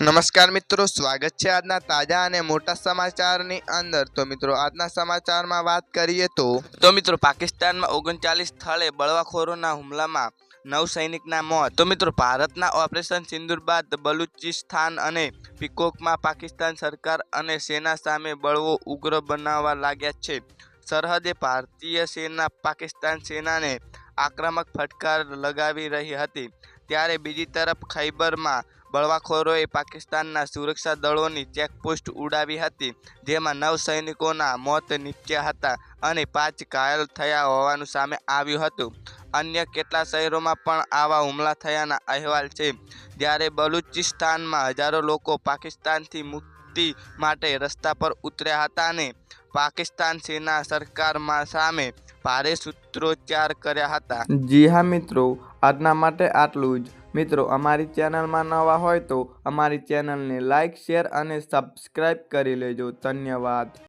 નમસ્કાર મિત્રો, સ્વાગત છે આજના તાજા અને મોટા સમાચારની અંદર. તો મિત્રો, આજના સમાચારમાં વાત કરીએ તો તો મિત્રો, પાકિસ્તાનમાં ઓગણચાલીસ સ્થળે બળવાખોરોના હુમલામાં નવ સૈનિકના મોત. તો મિત્રો, ભારતના ઓપરેશન સિંદુર બાદ બલુચિસ્તાન અને પિકોકમાં પાકિસ્તાન સરકાર અને સેના સામે બળવો ઉગ્ર બનાવવા લાગ્યા છે. સરહદે ભારતીય સેના, પાકિસ્તાન સેનાને આક્રમક ફટકાર લગાવી રહી હતી. ત્યારે બીજી તરફ ખૈબરમાં બળવાખોરોએ પાકિસ્તાનના સુરક્ષા દળોની ચેકપોસ્ટ ઉડાવી હતી, જેમાં નવ સૈનિકોના મોત નીપજ્યા હતા અને પાંચ ઘાયલ થયા હોવાનું સામે આવ્યું હતું. અન્ય કેટલા શહેરોમાં પણ આવા હુમલા થયાના અહેવાલ છે. જ્યારે બલુચિસ્તાનમાં હજારો લોકો પાકિસ્તાનથી મુક્તિ માટે રસ્તા પર ઉતર્યા હતા અને પાકિસ્તાન સેના સરકારમાં સામે ભારે સૂત્રોચ્ચાર કર્યા હતા. જી હા મિત્રો આજના માટે આટલું જ. મિત્રો, અમારી ચેનલમાં નવા હોય તો અમારી ચેનલને લાઇક શેર અને સબસ્ક્રાઈબ કરી લેજો. ધન્યવાદ.